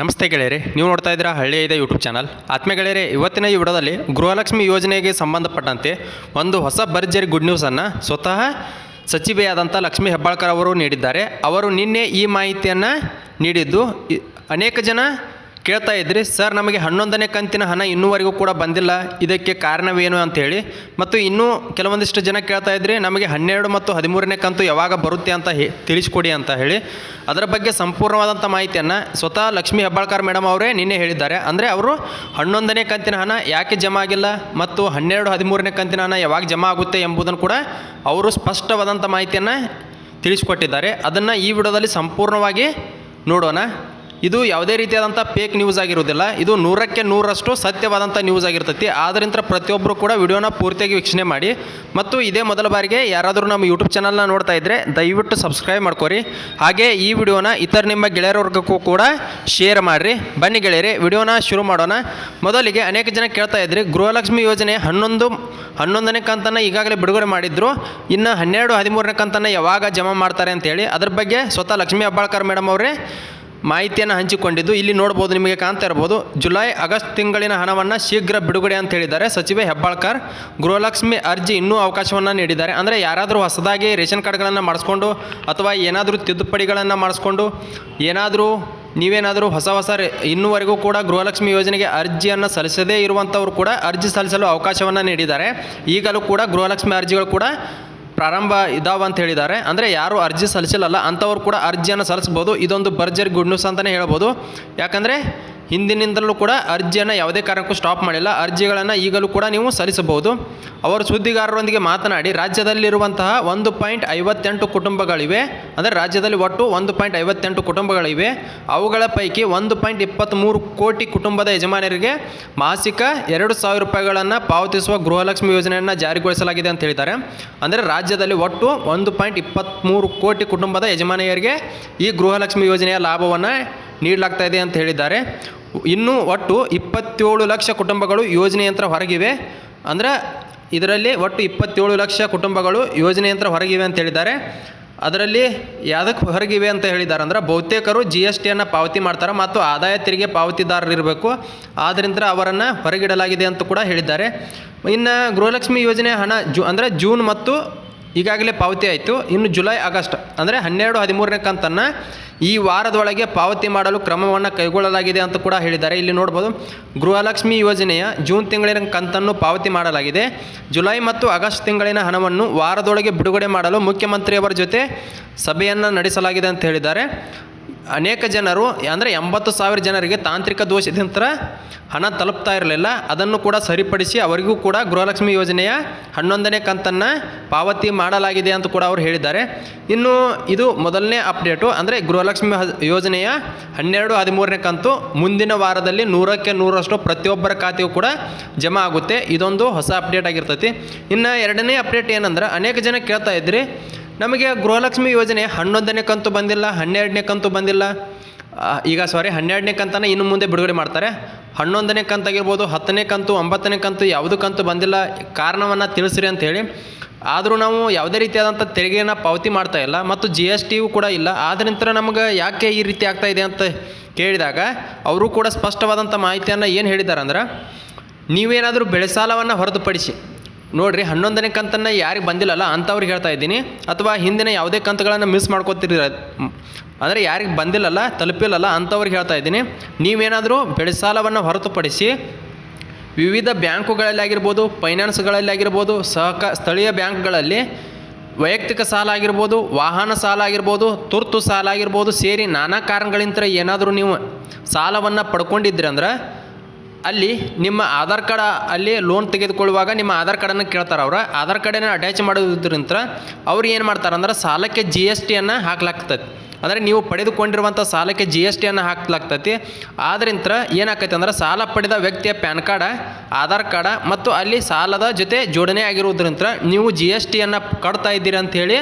ನಮಸ್ತೆ ಗೆಳೆಯರೆ, ನೀವು ನೋಡ್ತಾ ಇದ್ದೀರಾ ಹಳ್ಳಿ ಇದೆ ಯೂಟ್ಯೂಬ್ ಚಾನಲ್. ಆತ್ಮ ಗೆಳೆಯರೆ, ಇವತ್ತಿನ ಈ ವಿಡಿಯೋದಲ್ಲಿ ಗೃಹಲಕ್ಷ್ಮಿ ಯೋಜನೆಗೆ ಸಂಬಂಧಪಟ್ಟಂತೆ ಒಂದು ಹೊಸ ಭರ್ಜರಿ ಗುಡ್ ನ್ಯೂಸನ್ನು ಸ್ವತಃ ಸಚಿವೆಯಾದಂಥ ಲಕ್ಷ್ಮೀ ಹೆಬ್ಬಾಳ್ಕರ್ ಅವರು ನೀಡಿದ್ದಾರೆ. ಅವರು ನಿನ್ನೆ ಈ ಮಾಹಿತಿಯನ್ನು ನೀಡಿದ್ದು ಅನೇಕ ಜನ ಕೇಳ್ತಾ ಇದ್ರಿ, ಸರ್, ನಮಗೆ ಹನ್ನೊಂದನೇ ಕಂತಿನ ಹಣ ಇನ್ನೂವರೆಗೂ ಕೂಡ ಬಂದಿಲ್ಲ. ಇದಕ್ಕೆ ಕಾರಣವೇನು ಅಂತ ಹೇಳಿ ಮತ್ತು ಇನ್ನೂ ಕೆಲವೊಂದಿಷ್ಟು ಜನ ಕೇಳ್ತಾ ಇದ್ರಿ, ನಮಗೆ ಹನ್ನೆರಡು ಮತ್ತು ಹದಿಮೂರನೇ ಕಂತು ಯಾವಾಗ ಬರುತ್ತೆ ಅಂತ ಹೇ, ತಿಳಿಸ್ಕೊಡಿ ಅಂತ ಹೇಳಿ. ಅದರ ಬಗ್ಗೆ ಸಂಪೂರ್ಣವಾದಂಥ ಮಾಹಿತಿಯನ್ನು ಸ್ವತಃ ಲಕ್ಷ್ಮೀ ಹೆಬ್ಬಾಳ್ಕರ್ ಮೇಡಮ್ ಅವರೇ ನಿನ್ನೆ ಹೇಳಿದ್ದಾರೆ. ಅಂದರೆ ಅವರು ಹನ್ನೊಂದನೇ ಕಂತಿನ ಹಣ ಯಾಕೆ ಜಮಾ ಆಗಿಲ್ಲ ಮತ್ತು ಹನ್ನೆರಡು, ಹದಿಮೂರನೇ ಕಂತಿನ ಹಣ ಯಾವಾಗ ಜಮಾ ಆಗುತ್ತೆ ಎಂಬುದನ್ನು ಕೂಡ ಅವರು ಸ್ಪಷ್ಟವಾದಂಥ ಮಾಹಿತಿಯನ್ನು ತಿಳಿಸ್ಕೊಟ್ಟಿದ್ದಾರೆ. ಅದನ್ನು ಈ ವಿಡಿಯೋದಲ್ಲಿ ಸಂಪೂರ್ಣವಾಗಿ ನೋಡೋಣ. ಇದು ಯಾವುದೇ ರೀತಿಯಾದಂಥ ಫೇಕ್ ನ್ಯೂಸ್ ಆಗಿರುವುದಿಲ್ಲ. ಇದು ನೂರಕ್ಕೆ ನೂರಷ್ಟು ಸತ್ಯವಾದಂಥ ನ್ಯೂಸ್ ಆಗಿರ್ತೈತಿ. ಆದ್ದರಿಂದ ಪ್ರತಿಯೊಬ್ಬರು ಕೂಡ ವಿಡಿಯೋನ ಪೂರ್ತಿಯಾಗಿ ವೀಕ್ಷಣೆ ಮಾಡಿ. ಮತ್ತು ಇದೇ ಮೊದಲ ಬಾರಿಗೆ ಯಾರಾದರೂ ನಮ್ಮ ಯೂಟ್ಯೂಬ್ ಚಾನಲ್ನ ನೋಡ್ತಾ ಇದ್ದರೆ ದಯವಿಟ್ಟು ಸಬ್ಸ್ಕ್ರೈಬ್ ಮಾಡ್ಕೊರಿ. ಹಾಗೆ ಈ ವಿಡಿಯೋನ ಇತರ ನಿಮ್ಮ ಗೆಳೆಯರವರ್ಗಕ್ಕೂ ಕೂಡ ಶೇರ್ ಮಾಡಿರಿ. ಬನ್ನಿ ಗೆಳೆಯರಿ, ವಿಡಿಯೋನ ಶುರು ಮಾಡೋಣ. ಮೊದಲಿಗೆ ಅನೇಕ ಜನ ಕೇಳ್ತಾ ಇದ್ರಿ, ಗೃಹಲಕ್ಷ್ಮಿ ಯೋಜನೆ ಹನ್ನೊಂದು, ಹನ್ನೊಂದನೇ ಕಂತನ್ನು ಈಗಾಗಲೇ ಬಿಡುಗಡೆ ಮಾಡಿದ್ರು. ಇನ್ನು ಹನ್ನೆರಡು, ಹದಿಮೂರನೇ ಕಂತನ್ನು ಯಾವಾಗ ಜಮಾ ಮಾಡ್ತಾರೆ ಅಂತೇಳಿ. ಅದ್ರ ಬಗ್ಗೆ ಸ್ವತಃ ಲಕ್ಷ್ಮೀ ಅಬ್ಬಾಳ್ಕರ್ ಮೇಡಮ್ ಅವರೇ ಮಾಹಿತಿಯನ್ನು ಹಂಚಿಕೊಂಡಿದ್ದು, ಇಲ್ಲಿ ನೋಡ್ಬೋದು, ನಿಮಗೆ ಕಾಣ್ತಾ ಇರ್ಬೋದು, ಜುಲೈ, ಆಗಸ್ಟ್ ತಿಂಗಳಿನ ಹಣವನ್ನು ಶೀಘ್ರ ಬಿಡುಗಡೆ ಅಂತ ಹೇಳಿದ್ದಾರೆ. ಸಚಿವೆ ಹೆಬ್ಬಾಳ್ಕರ್, ಗೃಹಲಕ್ಷ್ಮಿ ಅರ್ಜಿ ಇನ್ನೂ ಅವಕಾಶವನ್ನು ನೀಡಿದ್ದಾರೆ. ಅಂದರೆ ಯಾರಾದರೂ ಹೊಸದಾಗಿ ರೇಷನ್ ಕಾರ್ಡ್ಗಳನ್ನು ಮಾಡಿಸ್ಕೊಂಡು, ಅಥವಾ ಏನಾದರೂ ತಿದ್ದುಪಡಿಗಳನ್ನು ಮಾಡಿಸ್ಕೊಂಡು, ಏನಾದರೂ ನೀವೇನಾದರೂ ಹೊಸ ಹೊಸ ಇನ್ನುವರೆಗೂ ಕೂಡ ಗೃಹಲಕ್ಷ್ಮಿ ಯೋಜನೆಗೆ ಅರ್ಜಿಯನ್ನು ಸಲ್ಲಿಸದೇ ಇರುವಂಥವರು ಕೂಡ ಅರ್ಜಿ ಸಲ್ಲಿಸಲು ಅವಕಾಶವನ್ನು ನೀಡಿದ್ದಾರೆ. ಈಗಲೂ ಕೂಡ ಗೃಹಲಕ್ಷ್ಮಿ ಅರ್ಜಿಗಳು ಕೂಡ ಪ್ರಾರಂಭ ಇದಾವ ಅಂತ ಹೇಳಿದ್ದಾರೆ. ಅಂದರೆ ಯಾರು ಅರ್ಜಿ ಸಲ್ಲಿಸಿಲ್ಲಲ್ಲ, ಅಂಥವ್ರು ಕೂಡ ಅರ್ಜಿಯನ್ನು ಸಲ್ಲಿಸ್ಬೋದು. ಇದೊಂದು ಭರ್ಜರಿ ಗುಡ್ ನ್ಯೂಸ್ ಅಂತಲೇ ಹೇಳ್ಬೋದು. ಯಾಕಂದರೆ ಹಿಂದಿನಿಂದಲೂ ಕೂಡ ಅರ್ಜಿಯನ್ನು ಯಾವುದೇ ಕಾರಣಕ್ಕೂ ಸ್ಟಾಪ್ ಮಾಡಿಲ್ಲ. ಅರ್ಜಿಗಳನ್ನು ಈಗಲೂ ಕೂಡ ನೀವು ಸಲ್ಲಿಸಬಹುದು. ಅವರು ಸುದ್ದಿಗಾರರೊಂದಿಗೆ ಮಾತನಾಡಿ, ರಾಜ್ಯದಲ್ಲಿರುವಂತಹ ಒಂದು ಪಾಯಿಂಟ್ ಐವತ್ತೆಂಟು ಕುಟುಂಬಗಳಿವೆ. ಅಂದರೆ ರಾಜ್ಯದಲ್ಲಿ ಒಟ್ಟು ಒಂದು ಪಾಯಿಂಟ್ ಐವತ್ತೆಂಟು ಕುಟುಂಬಗಳಿವೆ. ಅವುಗಳ ಪೈಕಿ ಒಂದು ಪಾಯಿಂಟ್ ಇಪ್ಪತ್ತ್ಮೂರು ಕೋಟಿ ಕುಟುಂಬದ ಯಜಮಾನರಿಗೆ ಮಾಸಿಕ ಎರಡು ಸಾವಿರ ರೂಪಾಯಿಗಳನ್ನು ಪಾವತಿಸುವ ಗೃಹಲಕ್ಷ್ಮಿ ಯೋಜನೆಯನ್ನು ಜಾರಿಗೊಳಿಸಲಾಗಿದೆ ಅಂತ ಹೇಳಿದ್ದಾರೆ. ಅಂದರೆ ರಾಜ್ಯದಲ್ಲಿ ಒಟ್ಟು ಒಂದು ಪಾಯಿಂಟ್ ಇಪ್ಪತ್ತ್ಮೂರು ಕೋಟಿ ಕುಟುಂಬದ ಯಜಮಾನಿಯರಿಗೆ ಈ ಗೃಹಲಕ್ಷ್ಮಿ ಯೋಜನೆಯ ಲಾಭವನ್ನು ನೀಡಲಾಗ್ತಾ ಇದೆ ಅಂತ ಹೇಳಿದ್ದಾರೆ. ಇನ್ನೂ ಒಟ್ಟು ಇಪ್ಪತ್ತೇಳು ಲಕ್ಷ ಕುಟುಂಬಗಳು ಯೋಜನೆಯಂತ್ರ ಹೊರಗಿವೆ. ಅಂದರೆ ಇದರಲ್ಲಿ ಒಟ್ಟು ಇಪ್ಪತ್ತೇಳು ಲಕ್ಷ ಕುಟುಂಬಗಳು ಯೋಜನೆಯಂತ್ರ ಹೊರಗಿವೆ ಅಂತ ಹೇಳಿದ್ದಾರೆ. ಅದರಲ್ಲಿ ಯಾವುದಕ್ಕೆ ಹೊರಗಿವೆ ಅಂತ ಹೇಳಿದ್ದಾರೆ ಅಂದ್ರೆ ಬಹುತೇಕರು ಜಿ ಎಸ್ ಟಿಯನ್ನು ಪಾವತಿ ಮಾಡ್ತಾರೆ ಮತ್ತು ಆದಾಯ ತೆರಿಗೆ ಪಾವತಿದಾರರಿರಬೇಕು. ಆದ್ದರಿಂದ ಅವರನ್ನು ಹೊರಗಿಡಲಾಗಿದೆ ಅಂತ ಕೂಡ ಹೇಳಿದ್ದಾರೆ. ಇನ್ನು ಗೃಹಲಕ್ಷ್ಮಿ ಯೋಜನೆ ಹಣ ಜೂ ಅಂದರೆ ಜೂನ್ ಮತ್ತು ಈಗಾಗಲೇ ಪಾವತಿ ಆಯಿತು. ಇನ್ನು ಜುಲೈ, ಆಗಸ್ಟ್, ಅಂದರೆ ಹನ್ನೆರಡು, ಹದಿಮೂರನೇ ಕಂತನ್ನು ಈ ವಾರದೊಳಗೆ ಪಾವತಿ ಮಾಡಲು ಕ್ರಮವನ್ನು ಕೈಗೊಳ್ಳಲಾಗಿದೆ ಅಂತ ಕೂಡ ಹೇಳಿದ್ದಾರೆ. ಇಲ್ಲಿ ನೋಡ್ಬೋದು, ಗೃಹಲಕ್ಷ್ಮಿ ಯೋಜನೆಯ ಜೂನ್ ತಿಂಗಳಿನ ಕಂತನ್ನು ಪಾವತಿ ಮಾಡಲಾಗಿದೆ. ಜುಲೈ ಮತ್ತು ಆಗಸ್ಟ್ ತಿಂಗಳಿನ ಹಣವನ್ನು ವಾರದೊಳಗೆ ಬಿಡುಗಡೆ ಮಾಡಲು ಮುಖ್ಯಮಂತ್ರಿಯವರ ಜೊತೆ ಸಭೆಯನ್ನು ನಡೆಸಲಾಗಿದೆ ಅಂತ ಹೇಳಿದ್ದಾರೆ. ಅನೇಕ ಜನರು, ಅಂದರೆ ಎಂಬತ್ತು ಸಾವಿರ ಜನರಿಗೆ ತಾಂತ್ರಿಕ ದೋಷದಿಂದ ಹಣ ತಲುಪ್ತಾ ಇರಲಿಲ್ಲ. ಅದನ್ನು ಕೂಡ ಸರಿಪಡಿಸಿ ಅವರಿಗೂ ಕೂಡ ಗೃಹಲಕ್ಷ್ಮಿ ಯೋಜನೆಯ ಹನ್ನೊಂದನೇ ಕಂತನ್ನು ಪಾವತಿ ಮಾಡಲಾಗಿದೆ ಅಂತ ಕೂಡ ಅವರು ಹೇಳಿದ್ದಾರೆ. ಇನ್ನು ಇದು ಮೊದಲನೇ ಅಪ್ಡೇಟು, ಅಂದರೆ ಗೃಹಲಕ್ಷ್ಮಿ ಯೋಜನೆಯ ಹನ್ನೆರಡು, ಹದಿಮೂರನೇ ಕಂತು ಮುಂದಿನ ವಾರದಲ್ಲಿ ನೂರಕ್ಕೆ ನೂರಷ್ಟು ಪ್ರತಿಯೊಬ್ಬರ ಖಾತೆಯೂ ಕೂಡ ಜಮಾ ಆಗುತ್ತೆ. ಇದೊಂದು ಹೊಸ ಅಪ್ಡೇಟ್ ಆಗಿರ್ತೈತಿ. ಇನ್ನು ಎರಡನೇ ಅಪ್ಡೇಟ್ ಏನಂದ್ರೆ, ಅನೇಕ ಜನ ಕೇಳ್ತಾ ಇದ್ರಿ ನಮಗೆ ಗೃಹಲಕ್ಷ್ಮಿ ಯೋಜನೆ ಹನ್ನೊಂದನೇ ಕಂತು ಬಂದಿಲ್ಲ, ಹನ್ನೆರಡನೇ ಕಂತು ಬಂದಿಲ್ಲ. ಈಗ ಸಾರಿ ಹನ್ನೆರಡನೇ ಕಂತನ ಇನ್ನು ಮುಂದೆ ಬಿಡುಗಡೆ ಮಾಡ್ತಾರೆ. ಹನ್ನೊಂದನೇ ಕಂತಾಗಿರ್ಬೋದು ಹತ್ತನೇ ಕಂತು, ಒಂಬತ್ತನೇ ಕಂತು ಯಾವುದು ಕಂತು ಬಂದಿಲ್ಲ ಕಾರಣವನ್ನು ತಿಳಿಸ್ರಿ ಅಂತ ಹೇಳಿ. ಆದರೂ ನಾವು ಯಾವುದೇ ರೀತಿಯಾದಂಥ ತೆರಿಗೆಯನ್ನು ಪಾವತಿ ಮಾಡ್ತಾ ಇಲ್ಲ ಮತ್ತು ಜಿ ಎಸ್ ಟಿಯು ಕೂಡ ಇಲ್ಲ. ಆದ್ರಿಂದ ನಮಗೆ ಯಾಕೆ ಈ ರೀತಿ ಆಗ್ತಾ ಇದೆ ಅಂತ ಕೇಳಿದಾಗ ಅವರು ಕೂಡ ಸ್ಪಷ್ಟವಾದಂಥ ಮಾಹಿತಿಯನ್ನು ಏನು ಹೇಳಿದ್ದಾರೆ ಅಂದ್ರೆ, ನೀವೇನಾದರೂ ಬೆಳೆ ಸಾಲವನ್ನು ಹೊರತುಪಡಿಸಿ ನೋಡ್ರಿ ಹನ್ನೊಂದನೇ ಕಂತನ್ನು ಯಾರಿಗೆ ಬಂದಿಲ್ಲಲ್ಲ ಅಂಥವ್ರಿಗೆ ಹೇಳ್ತಾ ಇದ್ದೀನಿ. ಅಥವಾ ಹಿಂದಿನ ಯಾವುದೇ ಕಂತುಗಳನ್ನು ಮಿಸ್ ಮಾಡ್ಕೋತಿರ ಅಂದರೆ ಯಾರಿಗೆ ಬಂದಿಲ್ಲಲ್ಲ, ತಲುಪಿಲ್ಲಲ್ಲ ಅಂಥವ್ರಿಗೆ ಹೇಳ್ತಾ ಇದ್ದೀನಿ. ನೀವೇನಾದರೂ ಬೆಳೆ ಸಾಲವನ್ನು ಹೊರತುಪಡಿಸಿ ವಿವಿಧ ಬ್ಯಾಂಕುಗಳಲ್ಲಿ ಆಗಿರ್ಬೋದು ಫೈನಾನ್ಸ್ಗಳಲ್ಲಿ ಆಗಿರ್ಬೋದು, ಸಹಕ ಸ್ಥಳೀಯ ಬ್ಯಾಂಕ್ಗಳಲ್ಲಿ ವೈಯಕ್ತಿಕ ಸಾಲ ಆಗಿರ್ಬೋದು, ವಾಹನ ಸಾಲ ಆಗಿರ್ಬೋದು, ತುರ್ತು ಸಾಲ ಆಗಿರ್ಬೋದು, ಸೇರಿ ನಾನಾ ಕಾರಣಗಳಿಂದ ಏನಾದರೂ ನೀವು ಸಾಲವನ್ನು ಪಡ್ಕೊಂಡಿದ್ರಿ ಅಂದ್ರೆ ಅಲ್ಲಿ ನಿಮ್ಮ ಆಧಾರ್ ಕಾರ್ಡ್ ಅಲ್ಲಿ ಲೋನ್ ತೆಗೆದುಕೊಳ್ಳುವಾಗ ನಿಮ್ಮ ಆಧಾರ್ ಕಾರ್ಡನ್ನು ಕೇಳ್ತಾರೆ ಅವ್ರು. ಆಧಾರ್ ಕಾರ್ಡನ್ನು ಅಟ್ಯಾಚ್ ಮಾಡೋದ್ರಿಂದ ಅವ್ರು ಏನು ಮಾಡ್ತಾರೆ ಅಂದ್ರೆ ಸಾಲಕ್ಕೆ ಜಿ ಎಸ್ ಟಿಯನ್ನು ಹಾಕ್ಲಾಗ್ತದೆ ಅಂದರೆ ನೀವು ಪಡೆದುಕೊಂಡಿರುವಂಥ ಸಾಲಕ್ಕೆ ಜಿ ಎಸ್ ಟಿಯನ್ನು ಹಾಕ್ಲಾಗ್ತೈತಿ. ಆದ್ರಿಂದ ಏನಾಗ್ತೈತೆ ಅಂದ್ರೆ ಸಾಲ ಪಡೆದ ವ್ಯಕ್ತಿಯ ಪ್ಯಾನ್ ಕಾರ್ಡ, ಆಧಾರ್ ಕಾರ್ಡ ಮತ್ತು ಅಲ್ಲಿ ಸಾಲದ ಜೊತೆ ಜೋಡಣೆ ಆಗಿರುವುದರಿಂದ ನೀವು ಜಿ ಎಸ್ ಟಿಯನ್ನು ಕಟ್ತಾ ಇದ್ದೀರಿ ಅಂತ ಹೇಳಿ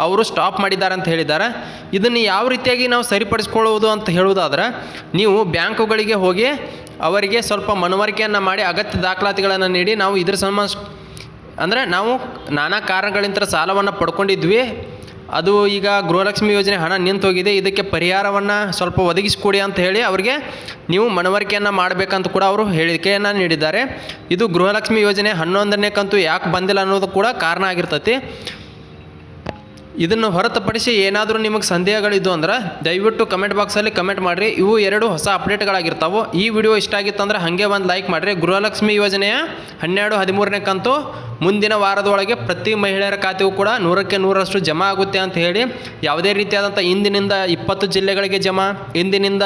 ಅವರು ಸ್ಟಾಪ್ ಮಾಡಿದ್ದಾರೆ ಅಂತ ಹೇಳಿದ್ದಾರೆ. ಇದನ್ನು ಯಾವ ರೀತಿಯಾಗಿ ನಾವು ಸರಿಪಡಿಸ್ಕೊಳ್ಳುವುದು ಅಂತ ಹೇಳುವುದಾದ್ರೆ, ನೀವು ಬ್ಯಾಂಕುಗಳಿಗೆ ಹೋಗಿ ಅವರಿಗೆ ಸ್ವಲ್ಪ ಮನವರಿಕೆಯನ್ನು ಮಾಡಿ ಅಗತ್ಯ ದಾಖಲಾತಿಗಳನ್ನು ನೀಡಿ ನಾವು ಇದ್ರ ಸಂಬಂಧ ಅಂದರೆ ನಾವು ನಾನಾ ಕಾರಣಗಳಿಂದ ಸಾಲವನ್ನು ಪಡ್ಕೊಂಡಿದ್ವಿ. ಅದು ಈಗ ಗೃಹಲಕ್ಷ್ಮಿ ಯೋಜನೆ ಹಣ ನಿಂತು ಹೋಗಿದೆ ಇದಕ್ಕೆ ಪರಿಹಾರವನ್ನು ಸ್ವಲ್ಪ ಒದಗಿಸಿಕೊಡಿ ಅಂತ ಹೇಳಿ ಅವರಿಗೆ ನೀವು ಮನವರಿಕೆಯನ್ನು ಮಾಡಬೇಕಂತ ಕೂಡ ಅವರು ಹೇಳಿಕೆಯನ್ನು ನೀಡಿದ್ದಾರೆ. ಇದು ಗೃಹಲಕ್ಷ್ಮಿ ಯೋಜನೆ ಹನ್ನೊಂದನೇ ಕಂತು ಯಾಕೆ ಬಂದಿಲ್ಲ ಅನ್ನೋದು ಕೂಡ ಕಾರಣ ಆಗಿರ್ತೈತಿ. ಇದನ್ನು ಹೊರತುಪಡಿಸಿ ಏನಾದರೂ ನಿಮಗೆ ಸಂದೇಹಗಳಿದ್ದು ಅಂದ್ರೆ ದಯವಿಟ್ಟು ಕಮೆಂಟ್ ಬಾಕ್ಸಲ್ಲಿ ಕಮೆಂಟ್ ಮಾಡಿರಿ. ಇವು ಎರಡು ಹೊಸ ಅಪ್ಡೇಟ್ಗಳಾಗಿರ್ತಾವೆ ಈ ವಿಡಿಯೋ ಇಷ್ಟ ಆಗಿತ್ತು ಅಂದ್ರೆ ಹಾಗೆ ಒಂದು ಲೈಕ್ ಮಾಡಿರಿ. ಗೃಹಲಕ್ಷ್ಮಿ ಯೋಜನೆಯ ಹನ್ನೆರಡು ಹದಿಮೂರನೇ ಕಂತು ಮುಂದಿನ ವಾರದೊಳಗೆ ಪ್ರತಿ ಮಹಿಳೆಯರ ಖಾತೆಗೂ ಕೂಡ ನೂರಕ್ಕೆ ನೂರರಷ್ಟು ಜಮಾ ಆಗುತ್ತೆ ಅಂತ ಹೇಳಿ. ಯಾವುದೇ ರೀತಿಯಾದಂಥ ಇಂದಿನಿಂದ ಇಪ್ಪತ್ತು ಜಿಲ್ಲೆಗಳಿಗೆ ಜಮಾ, ಇಂದಿನಿಂದ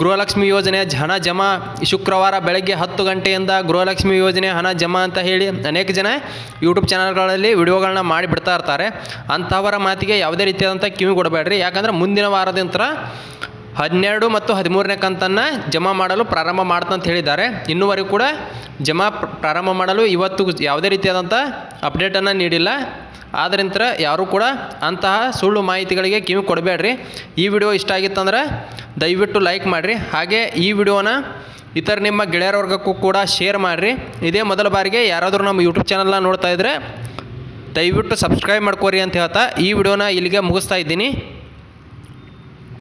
ಗೃಹಲಕ್ಷ್ಮಿ ಯೋಜನೆ ಹಣ ಜಮಾ ಶುಕ್ರವಾರ ಬೆಳಗ್ಗೆ ಹತ್ತು ಗಂಟೆಯಿಂದ ಗೃಹಲಕ್ಷ್ಮಿ ಯೋಜನೆ ಹಣ ಜಮಾ ಅಂತ ಹೇಳಿ ಅನೇಕ ಜನ ಯೂಟ್ಯೂಬ್ ಚಾನಲ್ಗಳಲ್ಲಿ ವಿಡಿಯೋಗಳನ್ನ ಮಾಡಿ ಬಿಡ್ತಾ ಇರ್ತಾರೆ. ಅಂಥವರ ಮಾತಿಗೆ ಯಾವುದೇ ರೀತಿಯಾದಂಥ ಕಿವಿ ಕೊಡಬೇಡ್ರಿ. ಯಾಕಂದ್ರೆ ಮುಂದಿನ ವಾರದಿಂದ ಹನ್ನೆರಡು ಮತ್ತು ಹದಿಮೂರನೇ ಕಂತನ್ನು ಜಮಾ ಮಾಡಲು ಪ್ರಾರಂಭ ಮಾಡ್ತಂತ ಹೇಳಿದ್ದಾರೆ. ಇನ್ನೂವರೆಗೂ ಕೂಡ ಜಮಾ ಪ್ರಾರಂಭ ಮಾಡಲು ಇವತ್ತು ಯಾವುದೇ ರೀತಿಯಾದಂಥ ಅಪ್ಡೇಟನ್ನು ನೀಡಿಲ್ಲ. ಆದ್ದರಿಂದ ಯಾರೂ ಕೂಡ ಅಂತಹ ಸುಳ್ಳು ಮಾಹಿತಿಗಳಿಗೆ ಕಿವಿ ಕೊಡಬೇಡ್ರಿ. ಈ ವಿಡಿಯೋ ಇಷ್ಟ ಆಗಿತ್ತಂದ್ರೆ ದಯವಿಟ್ಟು ಲೈಕ್ ಮಾಡಿರಿ. ಹಾಗೆ ಈ ವಿಡಿಯೋನ ಇತರ ನಿಮ್ಮ ಗೆಳೆಯರ ವರ್ಗಕ್ಕೂ ಕೂಡ ಶೇರ್ ಮಾಡಿರಿ. ಇದೇ ಮೊದಲ ಬಾರಿಗೆ ಯಾರಾದರೂ ನಮ್ಮ ಯೂಟ್ಯೂಬ್ ಚಾನಲ್ನ ನೋಡ್ತಾ ಇದ್ದರೆ ದಯವಿಟ್ಟು ಸಬ್ಸ್ಕ್ರೈಬ್ ಮಾಡ್ಕೋರಿ ಅಂತ ಹೇಳ್ತಾ ಈ ವಿಡಿಯೋನ ಇಲ್ಲಿಗೆ ಮುಗಿಸ್ತಾ ಇದ್ದೀನಿ.